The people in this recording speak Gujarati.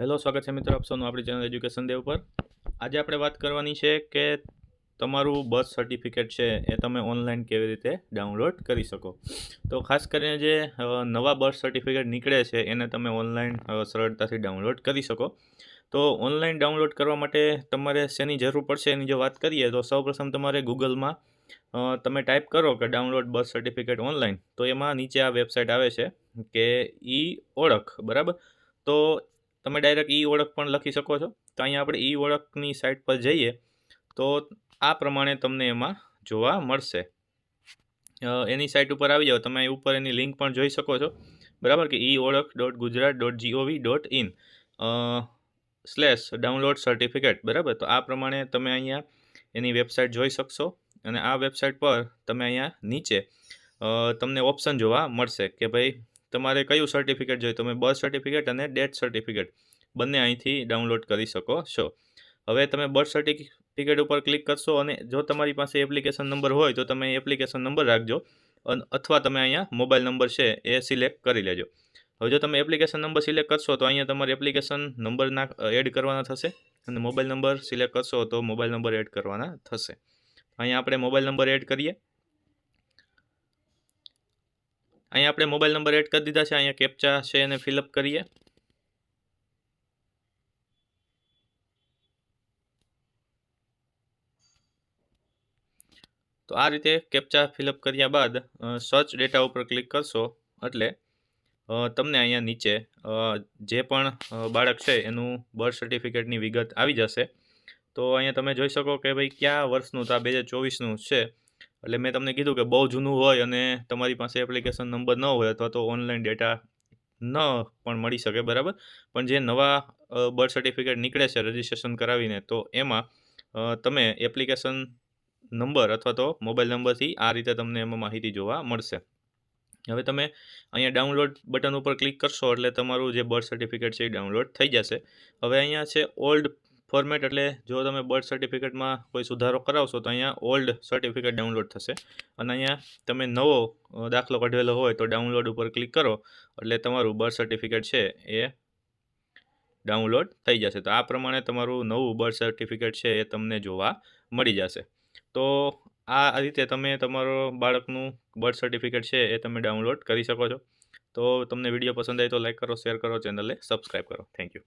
હેલો, સ્વાગત છે મિત્રો આપ આપણી ચેનલ એજ્યુકેશન દેવ પર આજે આપણે વાત કરવાની છે કે તમારું બર્થ સર્ટિફિકેટ છે એ તમે ઓનલાઈન કેવી રીતે ડાઉનલોડ કરી શકો. તો ખાસ કરીને જે નવા બર્થ સર્ટિફિકેટ નીકળે છે એને તમે ઓનલાઈન સરળતાથી ડાઉનલોડ કરી શકો. તો ઓનલાઈન ડાઉનલોડ કરવા માટે તમારે શેની જરૂર પડશે એની જો વાત કરીએ તો સૌપ્રથમ તમારે ગૂગલમાં તમે ટાઈપ કરો કે ડાઉનલોડ બર્થ સર્ટિફિકેટ ઓનલાઈન તો એમાં નીચે આ વેબસાઇટ આવે છે કે ઈ ઓળખ, બરાબર? તો તમે ડાયરેક્ટ ઈ ઓળખ પણ લખી શકો છો. તો અહીંયા આપણે ઈ ઓળખની સાઇટ પર જઈએ, તો આ પ્રમાણે તમને એમાં જોવા મળશે. એની સાઇટ ઉપર આવી જાઓ. તમે ઉપર એની લિંક પણ જોઈ શકો છો. બરાબર કે E Olakh dot Gujarat dot G O V dot in slash download certificate બરાબર? તો આ પ્રમાણે તમે અહીંયા એની વેબસાઇટ જોઈ શકશો અને આ વેબસાઇટ પર તમે અહીંયા નીચે તમને ઓપ્શન જોવા મળશે કે ભાઈ તમારે કયું સર્ટિફિકેટ જોઈએ? તમે બર્થ સર્ટિફિકેટ અને ડેથ સર્ટિફિકેટ બંને અહીંથી ડાઉનલોડ કરી શકો છો. હવે તમે બર્થ સર્ટિફિકેટ ઉપર ક્લિક કરશો અને જો તમારી પાસે એપ્લિકેશન નંબર હોય તો તમે એપ્લિકેશન નંબર રાખજો અથવા તમે અહીંયા મોબાઈલ નંબર છે એ સિલેક્ટ કરી લેજો. હવે જો તમે એપ્લિકેશન નંબર સિલેક્ટ કરશો તો અહીંયા તમારે એપ્લિકેશન નંબર ના એડ કરવાના થશે અને મોબાઈલ નંબર સિલેક્ટ કરશો તો મોબાઈલ નંબર એડ કરવાના થશે. અહીંયા આપણે મોબાઈલ નંબર એડ કરીએ. અહીંયા આપણે મોબાઈલ નંબર એડ કરી દીધા છે, અહીંયા કેપ્ચા છે એને ફિલઅપ કરીએ. તો આ રીતે કેપ્ચા ફિલઅપ કર્યા બાદ સર્ચ ડેટા ઉપર ક્લિક કરશો, એટલે તમને અહીંયા નીચે જે પણ બાળક છે એનું બર્થ સર્ટિફિકેટની વિગત આવી જશે. તો અહીંયા તમે જોઈ શકો કે ભાઈ કયા વર્ષનું તો આ બે હજાર ચોવીસનું છે. એટલે મેં તમને કીધું કે બહુ જૂનું હોય અને તમારી પાસે એપ્લિકેશન નંબર ન હોય અથવા તો ઓનલાઈન ડેટા ન પણ મળી શકે, બરાબર? પણ જે નવા બર્થ સર્ટિફિકેટ નીકળે છે રજિસ્ટ્રેશન કરાવીને, તો એમાં તમે એપ્લિકેશન નંબર અથવા તો મોબાઈલ નંબરથી આ રીતે તમને એમાં માહિતી જોવા મળશે. હવે તમે અહીંયા ડાઉનલોડ બટન ઉપર ક્લિક કરશો એટલે તમારું જે બર્થ સર્ટિફિકેટ છે એ ડાઉનલોડ થઈ જશે. હવે અહીંયા છે ઓલ્ડ ફોર્મેટ એટલે જો તમે બર્થ સર્ટિફિકેટમાં કોઈ સુધારો કરાવશો તો અહીંયા ઓલ્ડ સર્ટિફિકેટ ડાઉનલોડ થશે. અને અહીંયા તમે નવો દાખલો કઢવેલો હોય તો ડાઉનલોડ ઉપર ક્લિક કરો. એટલે તમારું બર્થ સર્ટિફિકેટ છે એ ડાઉનલોડ થઈ જશે. તો આ પ્રમાણે તમારું નવું બર્થ સર્ટિફિકેટ છે એ તમને જોવા મળી જશે. તો આ રીતે તમે તમારો બાળકનું બર્થ સર્ટિફિકેટ છે એ તમે ડાઉનલોડ કરી શકો છો. તો તમને વીડિયો પસંદ આવે તો લાઇક કરો શેર કરો ચેનલને સબસ્ક્રાઈબ કરો. Thank you